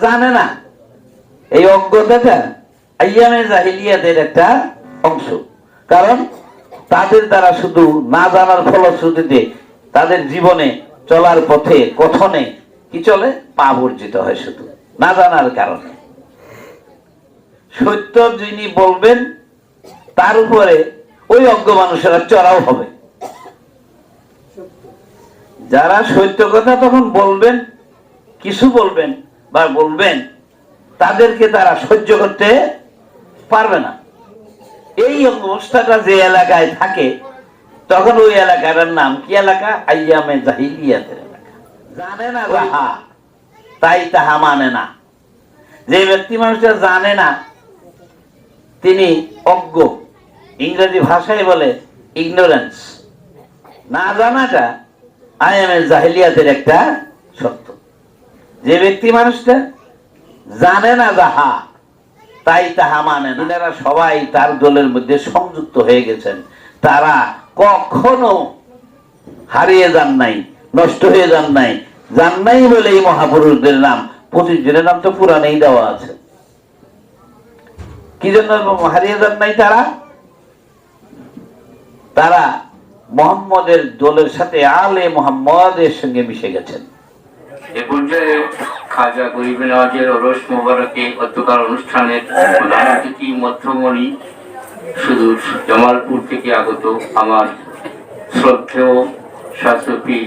জানে না। এই অজ্ঞতাটা আইয়ামে জাহিলিয়াতের একটা অংশ। কারণ তাদের দ্বারা শুধু না জানার ফলশ্রুতিতে তাদের জীবনে চলার পথে, কথনে কি চলে? পা বর্জিত হয় শুধু। না জানার কারণে। সত্য যিনি বলবেন, তার উপরে ওই অজ্ঞ মানুষেরা চড়াও হবে। যারা সত্য কথা তখন বলবেন, কিছু বলবেন বা বলবেন তাদেরকে তারা সহ্য করতে পারবে না। এই অবস্থাটা যে এলাকায় থাকে তখন ওই এলাকাটার নাম কি এলাকা? আইয়ামে জাহিলিয়াতের এলাকা। জানে না যাহা তাই তাহা মানে না। যে ব্যক্তি মানুষটা জানে না তিনি অজ্ঞ। ইংরেজি ভাষায় বলে ইগনোরেন্স না জানাটা আইএমএস জাহিলিয়াতের একটা সত্য যে ব্যক্তি মানুষটা জানে না যাহা, তাই তাহা মানে না। সবাই তার দলের মধ্যে সংযুক্ত হয়ে গেছেন। তারা কখনো হারিয়ে যান নাই, নষ্ট হয়ে যান নাই। যান নাই বলে এই মহাপুরুষদের নাম পঁচিশ জনের নাম তো পুরানেই দেওয়া আছে। কি জন্য হারিয়ে যান নাই তারা? তারা মোহাম্মদের দলের সাথে আলে মোহাম্মদের সঙ্গে মিশে গেছেন। এ পর্যায়ে খাজা গরিব নওয়াজের ওরস মোবারকে গতকাল অনুষ্ঠানের প্রধান অতিথি মধ্যমণি সুদূর জামালপুর থেকে আগত আমার শ্রদ্ধেয় শাসকি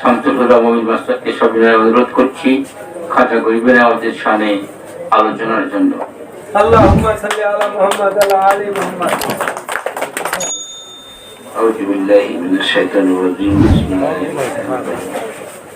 শান্তপ্রদা মমিন মাস্টারকে সবিনয় অনুরোধ করছি খাজা গরিব নওয়াজের সামনে আলোচনার জন্য اللهم صل على محمد وعلى ال محمد أعوذ بالله من الشيطان الرجيم بسم الله الرحمن الرحيم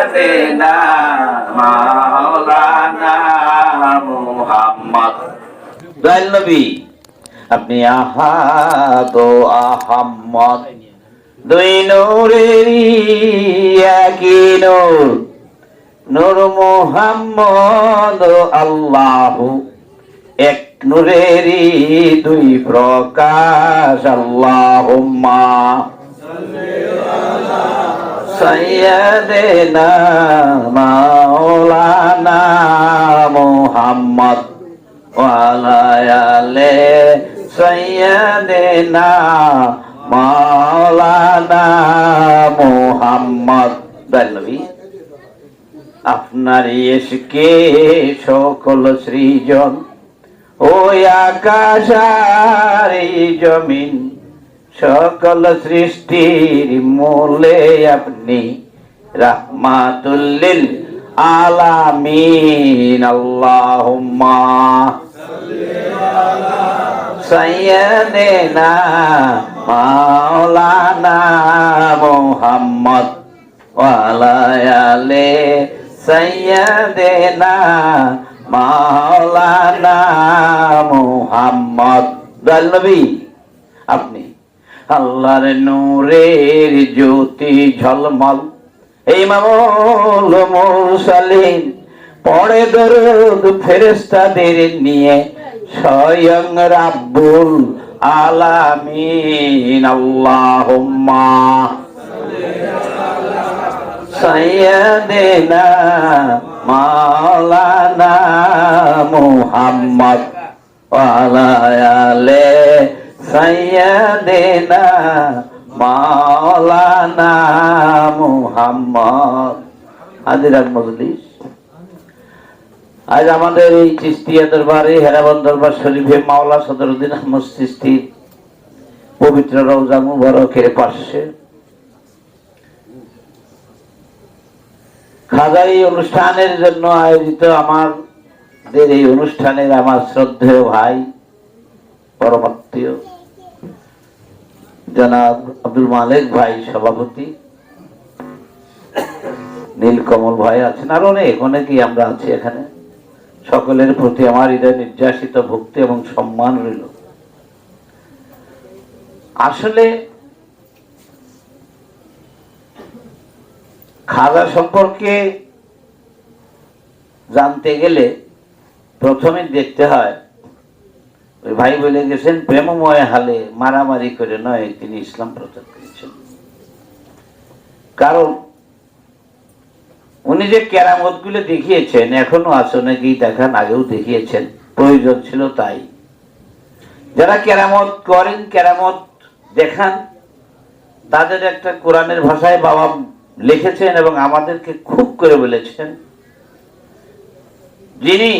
যাবে না মাওলানা মুহাম্মদ আপনি আহাদ আহাম্মদ। দুই নূরেরই একই নূর। নূর মোহাম্মদ আল্লাহ। এক নূরেরই দুই প্রকাশ, আল্লাহুম্মা। সৈয়দেনা মাওলানা মুহাম্মদ ওয়ালায়ালে সৈয়দেনা মাওলানা মুহাম্মদ নবী আপনার এসকে সকল সৃজন, ওই আকাশ জমিন সকল সৃষ্টির মূলে আপনি রাহমাতুল্লিল আলামিন। আল্লাহুম্মা সাইয়্যিদিনা মাওলানা মুহাম্মদ ওয়ালা আলি সাইয়্যিদিনা মাওলানা মুহাম্মদ। দয়াল আপনি আল্লাহর নূরের জ্যোতি ঝলমল। এই মামল মুরসালিন পড়ে দরুদ ফেরেশতাদের নিয়ে স্বয়ং রাব্বুল আলামিন। আল্লাহুম্মা সাইয়্যিদিনা মাওলানা মুহাম্মদ ওয়ালা আলি সাইয়্যিদিনা মাওলানা মুহাম্মদ। হাজিরার মজলিস। আজ আমাদের এই চিস্তিয়া দরবারে, হেরাবন দরবার শরীফে মাওলা সদরুদ্দিন আহমদ চিস্তির পবিত্র রওজা মুবারকের পাশে। খাজা এই অনুষ্ঠানের জন্য আয়োজিত আমাদের এই অনুষ্ঠানের আমার শ্রদ্ধেয় ভাই, পরমাত্মীয়। জনাব আব্দুল মালিক ভাই সভাপতি। নীলকমল ভাই আছেন আর অনেক, অনেকেই আমরা আছি এখানে। সকলের প্রতি আমার হৃদয় নির্যাসিত, ভক্তি এবং সম্মান রইল। আসলে খাজা সম্পর্কে জানতে গেলে প্রথমে দেখতে হয় ওই ভাই বলে গেছেন প্রেমময় হালে মারামারি করে নয়, তিনি ইসলাম প্রচার করেছেন। কারণ উনি যে কেরামতগুলো দেখিয়েছেন, এখনও আছে, অনেকেই দেখান, আগেও দেখিয়েছেন, প্রয়োজন ছিল তাই। যারা কেরামত করেন, কেরামত দেখান, তাদের একটা কোরআনের ভাষায় বাবা লিখেছেন এবং আমাদেরকে খুব করে বলেছেন, যিনি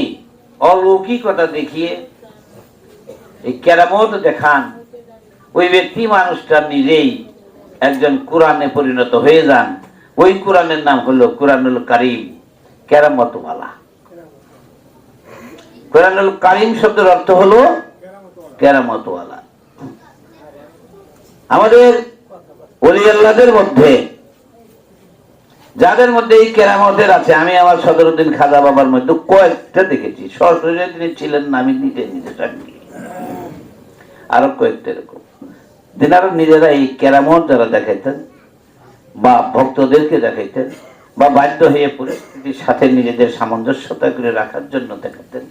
অলৌকিকতা দেখিয়ে এই কেরামত দেখান। ওই ব্যক্তি মানুষটা নিজেই একজন কোরআনে পরিণত হয়ে যান। ওই কোরআনের নাম হলো কোরআনুল কারিম, কেরামতওয়ালা। কোরআনুল কারিম শব্দের অর্থ হলো কেরামতওয়ালা। আমাদের অলি আল্লাহদের মধ্যে, যাদের মধ্যে এই কেরামতের আছে, আমি আমার সদরুদ্দিন খাজা বাবার মধ্যে কয়েকটা দেখেছি। সরাসরি তিনি ছিলেন না, আমি নিজে নিজে সাক্ষী আরও কয়েকটা এরকম। তেনারা নিজেরা এই কেরামত যারা দেখাইতেন বা ভক্তদেরকে দেখাইতেন বা বাধ্য হয়ে পরিস্থিতির সাথে নিজেদের সামঞ্জস্যতা করে রাখার জন্য দেখাতেন।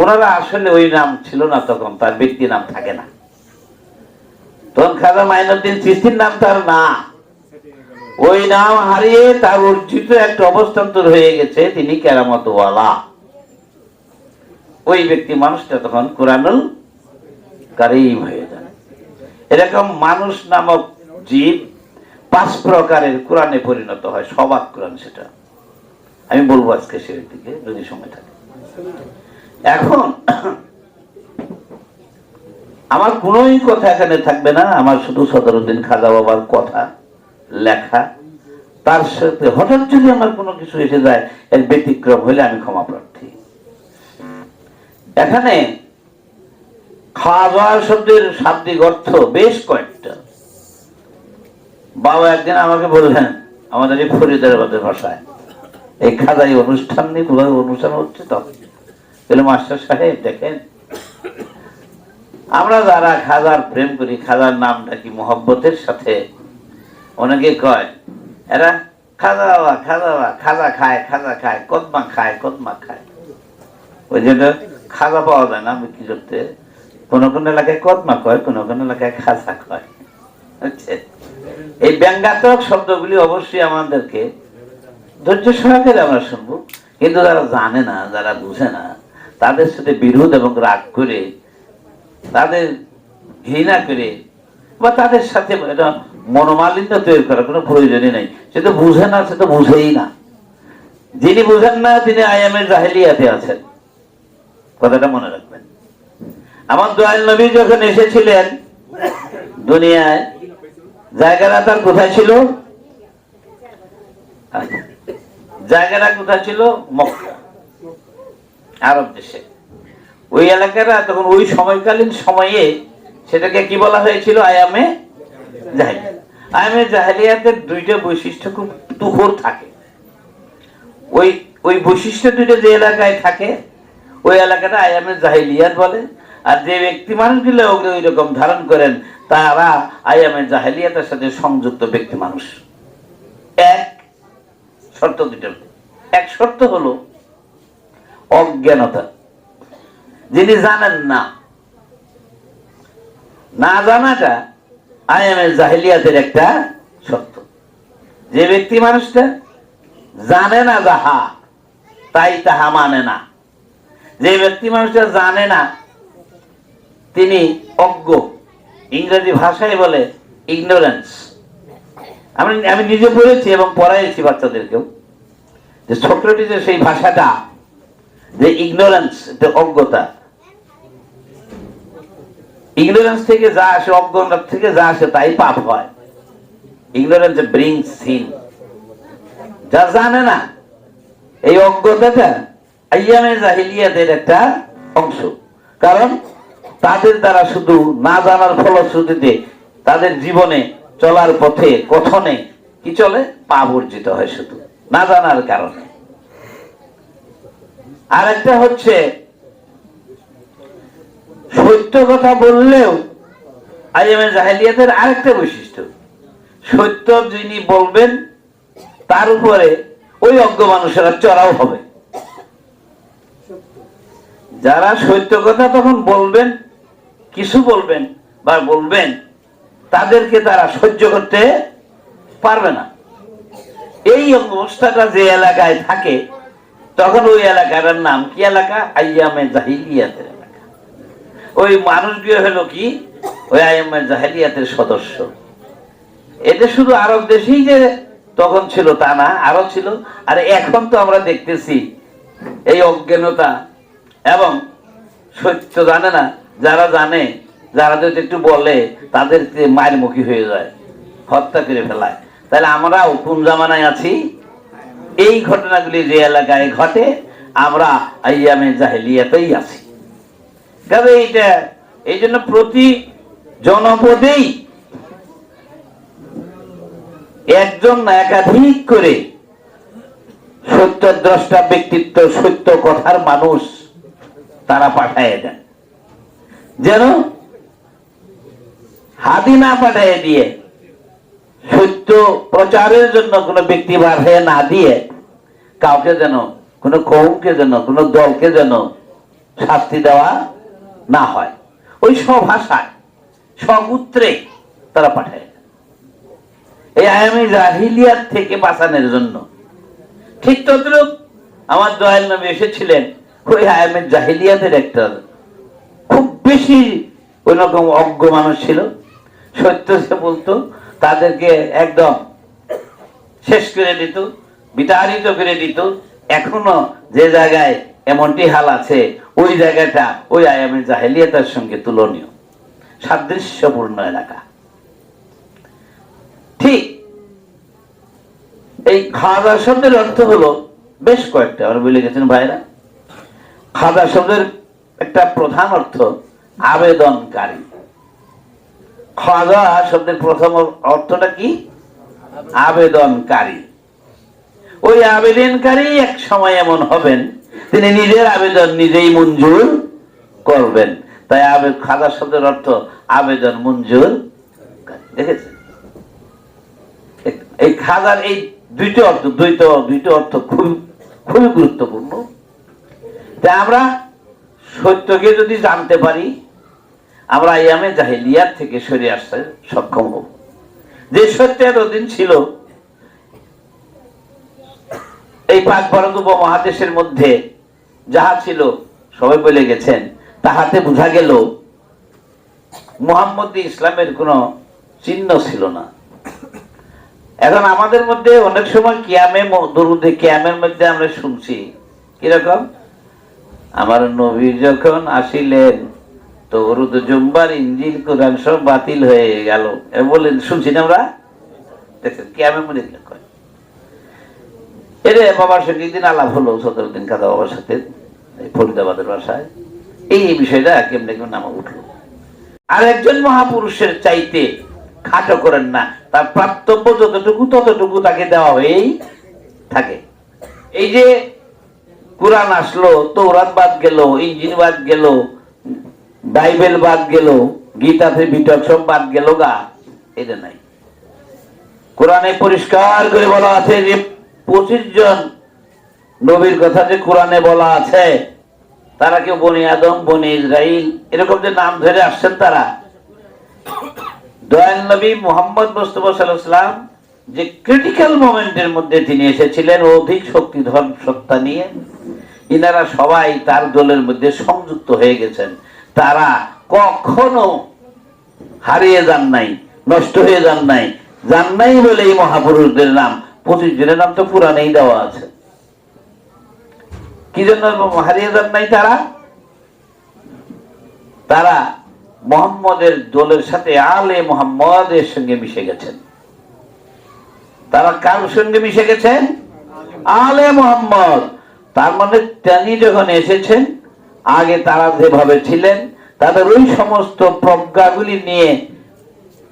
ওনারা আসলে ওই নাম ছিল না তখন, তার ব্যক্তি নাম থাকে না। তখন খাজা মাইনুদ্দিন চিস্তির নাম তার না। ওই নাম হারিয়ে তার অর্জিত একটা অবস্থান্তর হয়ে গেছে, তিনি কেরামতওয়ালা ওই ব্যক্তি মানুষটা তখন কোরআনুল কারিম হয়ে যান। এরকম মানুষ নামক জীব পাঁচ প্রকারের কোরআনে পরিণত হয়, সবাক কোরআন সেটা। আমি বলব আজকে সে দিকে, যদি সময় থাকে। এখন, আমার কোনোই কথা এখানে থাকবে না, আমার শুধু সদরুদ্দিন খাজা বাবার কথা লেখা। তার সাথে হঠাৎ যদি আমার কোনো কিছু এসে যায়, এর ব্যতিক্রম হলে আমি ক্ষমা প্রার্থী। এখানে খাওয়া শব্দের শাব্দিক অর্থ বেশ কয়েকটা। বাবা একদিন আমাকে বললেন, আমাদের এই ফরিদাবাদের ভাষায়, এই খাজাই অনুষ্ঠান নিয়ে পুরো অনুষ্ঠান হচ্ছে তো মাস্টার সাহেব, দেখেন, আমরা যারা খাজার প্রেম করি খাজার নামটা কি মোহব্বতের সাথে? অনেকে কয়, এরা খাজা বাবা খাজা খায় খাজা খায়, কদমা খায় কদমা খায়। ওই যেটা খাজা পাওয়া যায় না বিক্রি করতে। কোন কোন এলাকায় কদমা কয়, কোন কোন এলাকায় খাসা কয়। এই ব্যঙ্গাত্মক শব্দগুলি অবশ্যই আমাদেরকে ধৈর্য সহকারে আমরা শুনব। কিন্তু যারা জানে না, যারা বুঝে না, তাদের সাথে বিরোধ এবং রাগ করে, তাদের ঘৃণা করে বা তাদের সাথে এটা মনোমালিন্য তৈরি করার কোনো প্রয়োজনই নেই। সে তো বুঝে না, সে তো বুঝেই না। যিনি বুঝেন না, তিনি আইএমের জাহেলিয়াতে আছেন। কথাটা মনে রাখবেন। আমার দয়াল নবী যখন এসেছিলেন দুনিয়ায়, জায়গাটা তার কোথায় ছিল? জায়গাটা কোথায় ছিল? মক্কা, আরব দেশে। ওই এলাকাটা তখন ওই সময়কালীন সময়ে সেটাকে কি বলা হয়েছিল? আয়ামে জাহেলিয়া। আয়ামে জাহেলিয়াতের দুইটা বৈশিষ্ট্য খুব তুখর থাকে। ওই ওই বৈশিষ্ট্য দুইটা যে এলাকায় থাকে, ওই এলাকাটা আয়ামে জাহেলিয়াত বলে। আর যে ব্যক্তি মানুষগুলো ওগুলো ওই রকম ধারণ করেন, তারা আয়ামে জাহেলিয়াতের সাথে সংযুক্ত ব্যক্তি মানুষ। এক শর্ত দুটো এক শর্ত হলো অজ্ঞানতা। যিনি জানেন না না জানাটা আইএমএ জাহিলিয়াতের একটা সত্য যে ব্যক্তি মানুষটা জানে না যাহা, তাই তাহা মানে না। যে ব্যক্তি মানুষটা জানে না তিনি অজ্ঞ। ইংরেজি ভাষায় বলে ইগনোরেন্স আমি আমি নিজে পড়েছি এবং পড়াইছি বাচ্চাদেরকেও। যে সক্রেটিসের সেই ভাষাটা, যে ইগনোরেন্স যে অজ্ঞতা। ইগনোরেন্স থেকে যা আসে, অজ্ঞতা থেকে যা আসে, তাই পাপ হয়। ইগনোরেন্স ব্রিং সিন যা জানে না, এই অজ্ঞতাটা আইয়ামে জাহিলিয়াতের একটা অংশ। কারণ তাদের দ্বারা শুধু না জানার ফলশ্রুতিতে তাদের জীবনে চলার পথে কথনে কি চলে? পাপ অর্জিত হয় শুধু, না জানার কারণে। আর একটা হচ্ছে, সত্য কথা বললেও আইএমএ জাহেলিয়াতের আরেকটা বৈশিষ্ট্য। সত্য যিনি বলবেন, তার উপরে ওই অজ্ঞ মানুষেরা চড়াও হবে। যারা সত্য কথা তখন বলবেন কিছু বলবেন বা বলবেন, তাদেরকে তারা সহ্য করতে পারবে না। এই অবস্থাটা যে এলাকায় থাকে, তখন ওই এলাকার নাম কি এলাকা? আইয়ামে জাহিলিয়াতের এলাকা। ওই মানুষগুলো হলো কি? ওই আইয়ামে জাহিলিয়াতের সদস্য। এটা শুধু আরব দেশেই যে তখন ছিল, তা না আরও ছিল। আর এখন তো আমরা দেখতেছি, এই অজ্ঞানতা এবং সত্য জানে না যারা জানে, যারা যদি একটু বলে, তাদেরকে মায়ের মুখী হয়ে যায়, হত্যা করে ফেলায়। তাহলে আমরাও কোন জামানায় আছি। এই ঘটনাগুলি যে এলাকায় ঘটে, আমরা আইয়ামে জাহেলিয়াতেই আছি। এইটা, এই জন্য প্রতি জনপদেই একজন না একাধিক করে সত্য দ্রষ্টা ব্যক্তিত্ব, সত্য কথার মানুষ তারা পাঠায় দেন। যেন হাদি না পাঠায় দিয়ে, সত্য প্রচারের জন্য কোনো ব্যক্তি বার না দিয়ে, কাউকে যেন, কোনো কৌমকে যেন, কোনো দলকে যেন শাস্তি দেওয়া না হয়। ওই স্বভাষায় স্বগুত্রে তারা পাঠায়। এই আয়ামি জাহিলিয়াত থেকে বাঁচানোর জন্য। ঠিক তদ্রুপ আমার দয়াল নামে এসেছিলেন, ওই আয়ামের জাহিলিয়াতের একটা বেশি ওই রকম অজ্ঞ মানুষ ছিল। সত্য সে বলতো, তাদেরকে একদম শেষ করে দিত, বিতাড়িত করে দিত। এখনও যে জায়গায় এমনটি হাল আছে, ওই জায়গাটা, ওই আয়ামের জাহেলিয়াতের সঙ্গে তুলনীয়। সাদৃশ্যপূর্ণ এলাকা। ঠিক এই খাওয়া শব্দের অর্থ হলো, বেশ কয়েকটা, আমরা বলে গেছেন ভাইরা। খাদা শব্দের একটা প্রধান অর্থ আবেদনকারী। খাদা শব্দের প্রথম অর্থটা কি? আবেদনকারী। ওই আবেদনকারী এক সময় এমন হবেন, তিনি নিজের আবেদন নিজেই মঞ্জুর করবেন। তাই আবেদ খাদা শব্দের অর্থ আবেদন মঞ্জুর দেখেছেন? এই খাজার এই দুইটি অর্থ দুইটা দুইটি অর্থ খুব, খুবই গুরুত্বপূর্ণ। তাই আমরা সত্যকে যদি জানতে পারি আমরা ইয়ামে জাহিলিয়াত থেকে সরে আসতে সক্ষম হব। যে সত্য এতদিন ছিল, এই পাক ভারত উপমহাদেশের মধ্যে যাহা ছিল, সবাই বলে গেছেন, তাহাতে বোঝা গেল, মোহাম্মদ ইসলামের কোনো চিহ্ন ছিল না। এখন আমাদের মধ্যে অনেক সময় কিয়ামে দরুদে কিয়ামের মধ্যে আমরা শুনছি, কীরকম? আমার নবী যখন আসিলেন তো দরুদ জুম্বার ইঞ্জিন কোরআন সব বাতিল হয়ে গেল। বলেন শুনছি না আমরা? মধ্যে কি কয় এরে বাবার সঙ্গে দিন আলাপ হলো সদরুদ্দিন কাদা বাবার সাথে ফরিদাবাদের বাসায়। এই বিষয়টা কেমনে কেমন নামা উঠল। আর একজন মহাপুরুষের চাইতে খাটো করেন না, তার প্রাপ্তব্য যতটুকু, ততটুকু তাকে দেওয়া হয়েই থাকে। এই যে কোরআন আসলো তৌরাত বাদ গেল ইঞ্জিন বাদ গেল বাইবেল বাদ গেল গীতাতে বিতক সব বাদ গেল গা, এটা নাই। কোরআনে পরিষ্কার করে বলা আছে যে পঁচিশ জন নবীর কথা যে কোরআনে বলা আছে, তারা কেউ বনি আদম, বনি ইসরাইল, এরকম যে নাম ধরে আসছেন তারা। দয়াল নবী মোহাম্মদ মুস্তফা সাল্লাম যে ক্রিটিক্যাল মোমেন্টের মধ্যে তিনি এসেছিলেন অধিক শক্তিধর সত্তা নিয়ে। ইনারা সবাই তার দলের মধ্যে সংযুক্ত হয়ে গেছেন। তারা কখনো হারিয়ে যান নাই, নষ্ট হয়ে যান নাই। যান নাই বলে এই মহাপুরুষদের নাম পঁচিশ জনের নাম তো পুরাণেই দেওয়া আছে। কি জন্য হারিয়ে যান নাই তারা? তারা মোহাম্মদের দলের সাথে আলে মোহাম্মদের সঙ্গে মিশে গেছেন। তারা কার সঙ্গে মিশে গেছেন? আলে মোহাম্মদ। তার মানে তিনি যখন এসেছেন আগে তারা যেভাবে ছিলেন, তাদের ওই সমস্ত প্রজ্ঞাগুলি নিয়ে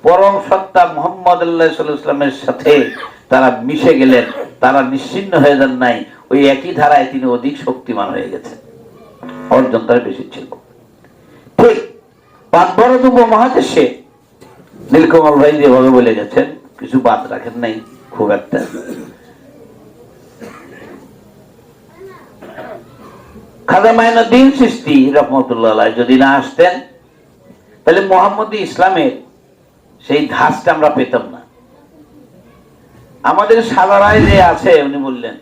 পরম সত্তা মোহাম্মদ আল্লাহ ইসলামের সাথে তারা মিশে গেলেন। তারা নিশ্চিন্ন হয়ে যান নাই। ওই একই ধারায় তিনি অধিক শক্তিমান হয়ে গেছেন। অর্জন তার বেশি ছিল। ঠিক পাকবরত উপমহাদেশে নীলকমল ভাই যেভাবে বলে গেছেন, কিছু বাদ রাখেন নাই, খুব একটা। খাজা সৃষ্টি রহমতুল্লাহ যদি না আসতেন, তাহলে মোহাম্মদ ইসলামের সেই ধাঁচটা আমরা পেতাম না। আমাদের সাদারায় যে আছে, উনি বললেন,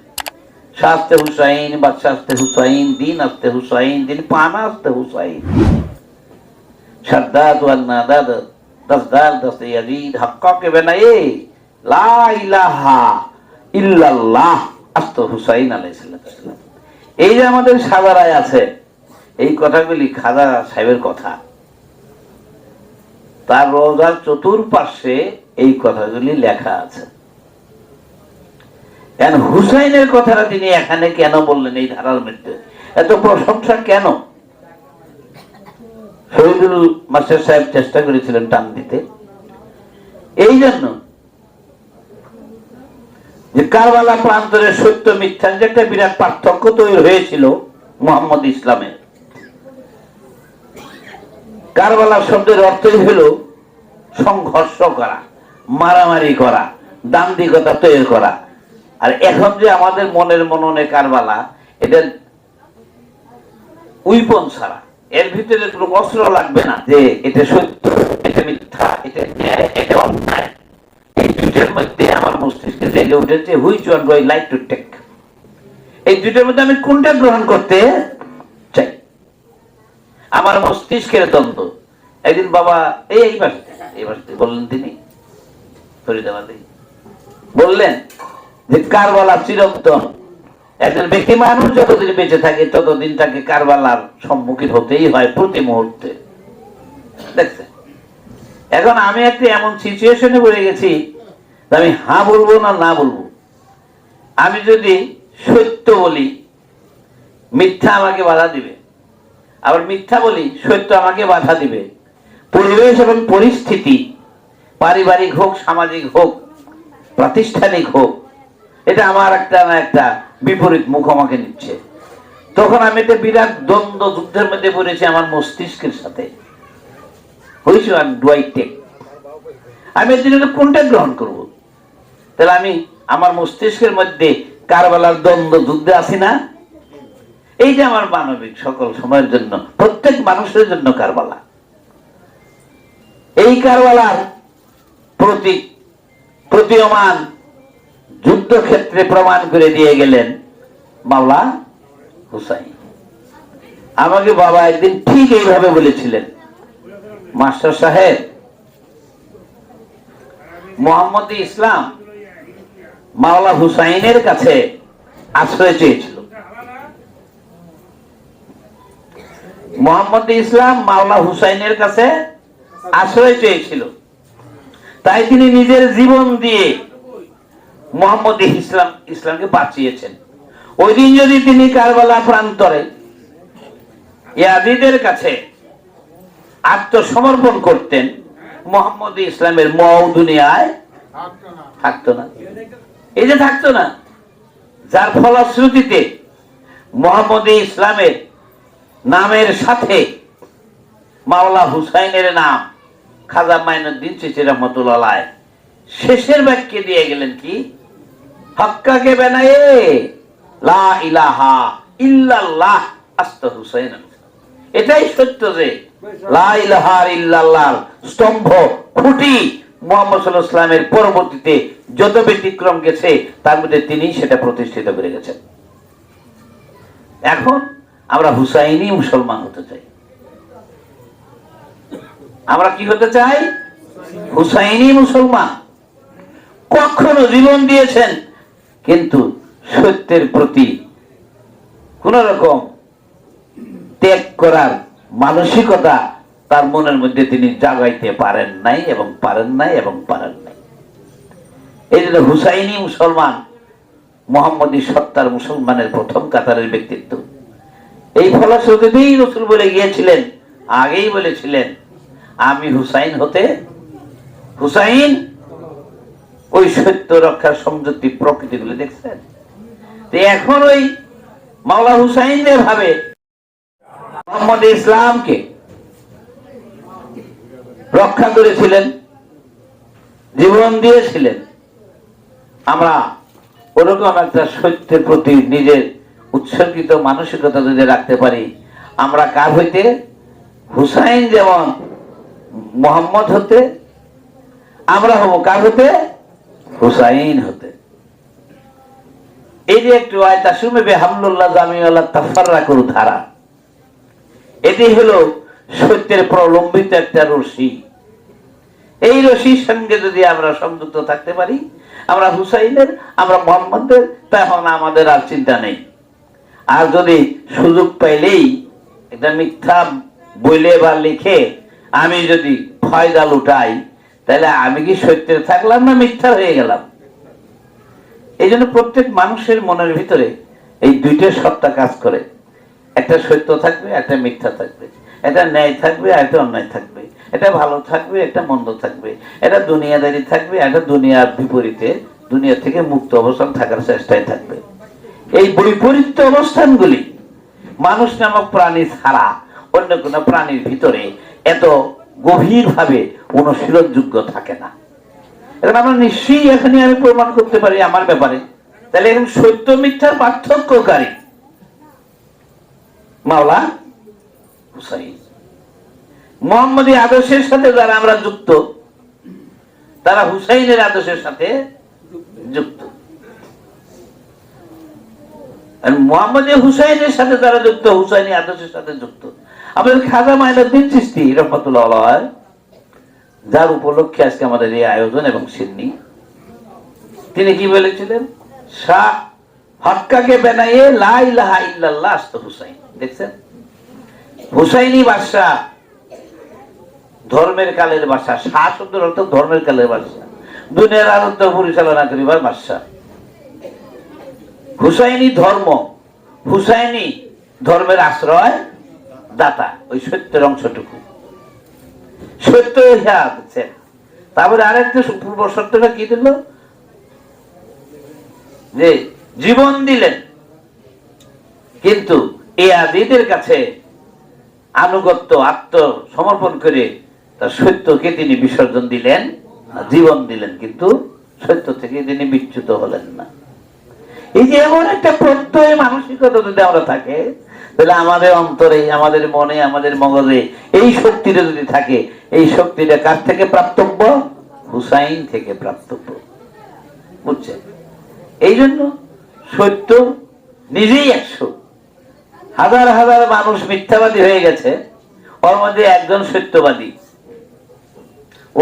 শাস্তে হুসাইন, বাদশাস্তে হুসাইন, দিন আস্তে হুসাইন, দিন পানা আস্তে হুসাইন। সাদ্দাদ ওয়াল নাদাদ দসদার দস্তে ইয়াজিদ কে বেনায়ে লা ইলাহা ইল্লাল্লাহ, আস্ত হুসাইন আলাইহিস সালাম। এই যে আমাদের সাদারায় আছে, এই কথাগুলি খাজা সাহেবের কথা। তার রোজার চতুর্পার্শ্বে এই কথাগুলি লেখা আছে। কেন হুসাইনের কথাটা তিনি এখানে কেন বললেন এই ধারার মধ্যে? এত প্রশংসা কেন? শহীদুল মাস্টার সাহেব চেষ্টা করেছিলেন টান দিতে। এই জন্য যে কারবালা প্রান্তরের সত্য মিথ্যার যে একটা বিরাট পার্থক্য তৈরি হয়েছিল মোহাম্মদ ইসলামের। কারবালা শব্দের অর্থই হলো সংঘর্ষ করা, মারামারি করা দান্দিকতা তৈরি করা। আর এখন যে আমাদের মনের মননে কারবালা এটা উইপন ছাড়া, এর ভিতরে কোনো অস্ত্র লাগবে না যে এটা সত্য, এটা মিথ্যা, এটা ন্যায়, এটা অন্যায়। দুইটার মধ্যে আমার মস্তিষ্কে জেগে উঠেছে which one do I like to take এই দুইটার মধ্যে আমি কোনটা গ্রহণ করতে চাই? আমার মস্তিষ্কের দ্বন্দ্ব। একদিন বাবা, এই বললেন তিনি। ফরিদাবাদে বললেন যে, কারবালা চিরন্তন। একজন ব্যক্তি মানুষ যতদিন বেঁচে থাকে, ততদিন তাকে কারবালার সম্মুখীন হতেই হয় প্রতি মুহূর্তে। দেখছেন? এখন আমি একটি এমন সিচুয়েশনে পড়ে গেছি আমি হা বলব না না বলব? আমি যদি সত্য বলি, মিথ্যা আমাকে বাধা দিবে। আবার মিথ্যা বলি, সত্য আমাকে বাধা দিবে। পরিবেশ এবং পরিস্থিতি, পারিবারিক হোক, সামাজিক হোক, প্রাতিষ্ঠানিক হোক, এটা আমার একটা না একটা বিপরীত মুখ আমাকে নিচ্ছে। তখন আমি এটা বিরাট দ্বন্দ্ব যুদ্ধের মধ্যে পড়েছি আমার মস্তিষ্কের সাথে। হয়েছিল ডু আই টেক আমি কোনটা গ্রহণ করব? তাহলে আমি আমার মস্তিষ্কের মধ্যে কারবালার দ্বন্দ্ব, যুদ্ধে আছি না? এই যে আমার মানবিক সকল সময়ের জন্য, প্রত্যেক মানুষের জন্য কারবালা। এই কারবালার প্রতি প্রতীয়মান যুদ্ধক্ষেত্রে প্রমাণ করে দিয়ে গেলেন মাওলা হুসাইন। আমাকে বাবা একদিন ঠিক এইভাবে বলেছিলেন, মাস্টার সাহেব, মোহাম্মদ ইসলাম মাওলা হুসাইনের কাছে আশ্রয় চেয়েছিল। মোহাম্মদ ইসলাম মাওলা হুসাইনের কাছে আশ্রয় চেয়েছিল। তাই তিনি নিজের জীবন দিয়ে মোহাম্মদ ইসলাম, ইসলামকে বাঁচিয়েছেন। ওই দিন যদি তিনি কারবালা প্রান্তরে ইয়াজিদের কাছে আত্মসমর্পণ করতেন, মোহাম্মদ ইসলামের মৌ দুনিয়ায় থাকতো না। এই যে থাকতো না, যার ফলশ্রুতিতে মোহাম্মদ ইসলামের নামের সাথে মাওলা হুসাইনের নাম খাজা মাইনুদ্দিন চিচি রহমতুল্লাহ শেষের বাক্যে দিয়ে গেলেন কি? হক্কাকে বেনায়ে লা ইলাহা হুসাইন এটাই সত্য যে লা ইলাহা স্তম্ভ, খুঁটি মোহাম্মদ সাল্লাল্লাহু ইসলামের পরবর্তীতে যত ব্যতিক্রম গেছে, তার মধ্যে তিনি সেটা প্রতিষ্ঠিত করে গেছেন। এখন আমরা হুসাইনি মুসলমান হতে চাই। আমরা কি হতে চাই? হুসাইনি মুসলমান। কখনো জীবন দিয়েছেন, কিন্তু সত্যের প্রতি কোন রকম ত্যাগ করার মানসিকতা তার মনের মধ্যে তিনি জাগাইতে পারেন নাই এবং পারেন নাই এবং পারেন নাই। এই জন্য হুসাইনি মুসলমান, মোহাম্মদী সত্তার মুসলমানের প্রথম কাতারের ব্যক্তিত্ব। এই ফলশ্রুতিতেই রসুল বলে গিয়েছিলেন, আগেই বলেছিলেন, আমি হুসাইন হতে, হুসাইন, ওই সত্য রক্ষার সংযুক্তি প্রকৃতিগুলো দেখছেন। এখন ওই মাওলা হুসাইন যে ভাবে মোহাম্মদ ইসলামকে রক্ষা করেছিলেন, জীবন দিয়েছিলেন। আমরা ওরকম একটা সত্যের প্রতি নিজের উৎসর্গিত মানসিকতা যদি রাখতে পারি, আমরা কার হইতে? হুসাইন যেমন মোহাম্মদ হতে, আমরা হব কার হতে? হুসাইন হতে। এই যে একটু আয়তা সুমেবে হামদুল্লাহ জামিউল্লাহ তাফাররা করু ধারা। এটি হলো সত্যের প্রলম্বিত একটা রশি। এই রশির সঙ্গে যদি আমরা সংযুক্ত থাকতে পারি, আমরা হুসাইনের, আমরা মোহাম্মদের, তখন আমাদের আর চিন্তা নেই। আর যদি সুযোগ পাইলেই একটা মিথ্যা বইলে বা লিখে আমি যদি ফয়দা লুটাই, তাহলে আমি কি সত্যের থাকলাম না মিথ্যা হয়ে গেলাম? এই জন্য প্রত্যেক মানুষের মনের ভিতরে এই দুইটা সত্তা কাজ করে। একটা সত্য থাকবে, একটা মিথ্যা থাকবে। এটা ন্যায় থাকবে আর একটা অন্যায় থাকবে। এটা ভালো থাকবে একটা মন্দ থাকবে। এটা দুনিয়াদারি থাকবে একটা দুনিয়ার বিপরীতে, দুনিয়া থেকে মুক্ত অবস্থান থাকার চেষ্টায় থাকবে। এই বৈপরীত্য অবস্থানগুলি মানুষ নামক প্রাণী ছাড়া অন্য কোনো প্রাণীর ভিতরে এত গভীরভাবে অনুশীলনযোগ্য থাকে না। এখন আমরা নিশ্চয়ই এখানে আমি প্রমাণ করতে পারি আমার ব্যাপারে। তাহলে এখন সত্য মিথ্যার পার্থক্যকারী মাওলা মোহাম্মদী আদর্শের সাথে যারা আমরা যুক্ত, তারা হুসাইনের আদর্শের সাথে যুক্ত। মোহাম্মদী হুসাইনের সাথে যারা যুক্ত হুসাইনি আদর্শের সাথে যুক্ত। আমাদের খাজা মাইনুদ্দিন চিস্তি রহমতুল্লাহ যার উপলক্ষে আজকে আমাদের এই আয়োজন এবং সিডনি তিনি কি বলেছিলেন? শাহ হক্কাকে বেনাইয়ে লা ইলাহা ইল্লাল্লাহ আস্ত হুসাইন। দেখছেন? হুসাইনি বাদশাহ ধর্মের কালের বাদশাহ শাহ অর্থ ধর্মের কালের বাদশাহ দুনিয়ার আনন্দ পরিচালনা করিবার বাদশাহ হুসাইনি ধর্ম। হুসাইনি ধর্মের আশ্রয় দাতা। ওই সত্যের অংশটুকু। সত্য বুঝছেন তারপরে আরেকটা পূর্ব সত্যটা কি দিল? যে জীবন দিলেন। কিন্তু এই আদিদের কাছে আনুগত্য, আত্মসমর্পণ করে তার সত্যকে তিনি বিসর্জন দিলেন জীবন দিলেন, কিন্তু সত্য থেকে তিনি বিচ্যুত হলেন না। এই যে এমন একটা প্রত্যয় মানসিকতা যদি আমরা থাকে, তাহলে আমাদের অন্তরে, আমাদের মনে, আমাদের মগজে এই শক্তিটা যদি থাকে, এই শক্তিটা কার থেকে প্রাপ্তব্য? হুসাইন থেকে প্রাপ্তব্য। বুঝছেন? এই জন্য সত্য নিজেই একশো হাজার হাজার মানুষ মিথ্যাবাদী হয়ে গেছে, ওর মধ্যে একজন সত্যবাদী।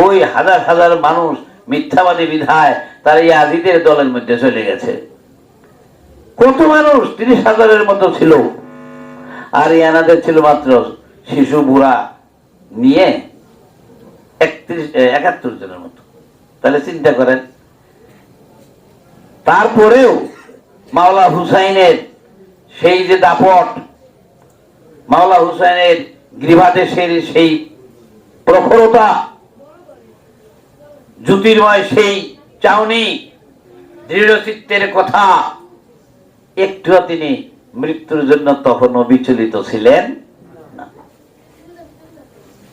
ওই হাজার হাজার মানুষ মিথ্যাবাদী বিধায় তার এই আদিদের দলের মধ্যে চলে গেছে। কত মানুষ তিরিশ হাজারের মতো ছিল। আর ইয়ানাদের ছিল মাত্র শিশু, বুড়া নিয়ে একত্রিশ একাত্তর জনের মতো। তাহলে চিন্তা করেন, তারপরেও মাওলা হুসাইনের সেই যে দাপট মাওলা হুসাইনের গ্রীবাদেশের সেই প্রখরতা, জ্যোতির্ময় সেই চাউনি দৃঢ়চিত্তের কথা, একটুও তিনি মৃত্যুর জন্য তখনও বিচলিত ছিলেন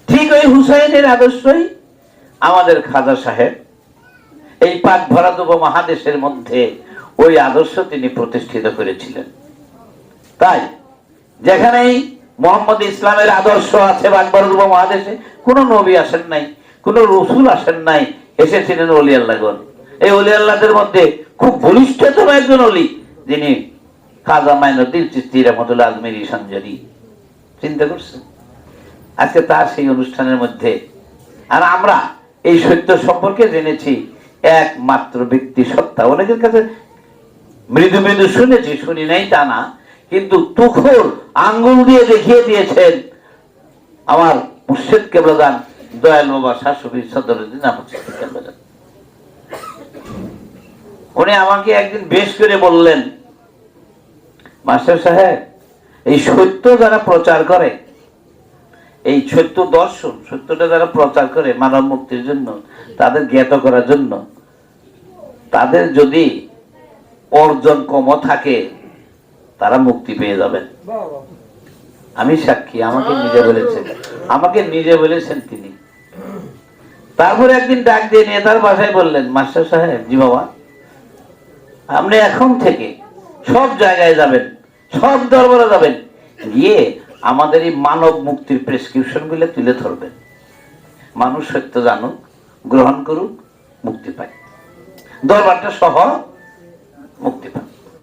ঠিক ওই হুসাইনের আদর্শই আমাদের খাজা সাহেব। এই পাক ভরাত মহাদেশের মধ্যে ওই আদর্শ তিনি প্রতিষ্ঠিত করেছিলেন। তাই যেখানেই মোহাম্মদ ইসলামের আদর্শ আছে বাগবর মহাদেশে, কোন নবী আসেন নাই, কোন রসুল আসেন নাই, এসেছিলেন অলি আল্লাহগণ এই অলি আল্লাহদের মধ্যে খুব ঘনিষ্ঠতম একজন অলি যিনি খাজা মাইনুদ্দিন চিস্তি রহমতুল্লাহ আজমেরি সঞ্জরি চিন্তা করছেন? আজকে তার সেই অনুষ্ঠানের মধ্যে, আর আমরা এই সত্য সম্পর্কে জেনেছি, একমাত্র ব্যক্তি সত্তা। অনেকের কাছে মৃদু মৃদু শুনেছি, শুনি নাই তা না কিন্তু তুখোর আঙ্গুল দিয়ে দেখিয়ে দিয়েছেন আমার মুর্শেদ কেবলাদান দয়াল বাবা শাশুড়ি সদরুদ্দিন উনি আমাকে একদিন বেশ করে বললেন, মাস্টার সাহেব, এই সত্য যারা প্রচার করে, এই সত্য দর্শন, সত্যটা যারা প্রচার করে মানব মুক্তির জন্য, তাদের জ্ঞাত করার জন্য, তাদের যদি অর্জন কম থাকে তারা মুক্তি পেয়ে যাবেন আমি সাক্ষী, আমাকে নিজে বলেছেন। আমাকে নিজে বলেছেন তিনি। তারপরে একদিন ডাক দিয়ে নিয়ে তার বাসায় বললেন, মাস্টার সাহেব, জি বাবা, আপনি এখন থেকে সব জায়গায় যাবেন, সব দরবারে যাবেন, গিয়ে আমাদের এই মানব মুক্তির প্রেসক্রিপশনগুলো তুলে ধরবেন। মানুষ সত্য জানুক, গ্রহণ করুক, মুক্তি পায়। দরবারটা সহ মুক্তি পায়।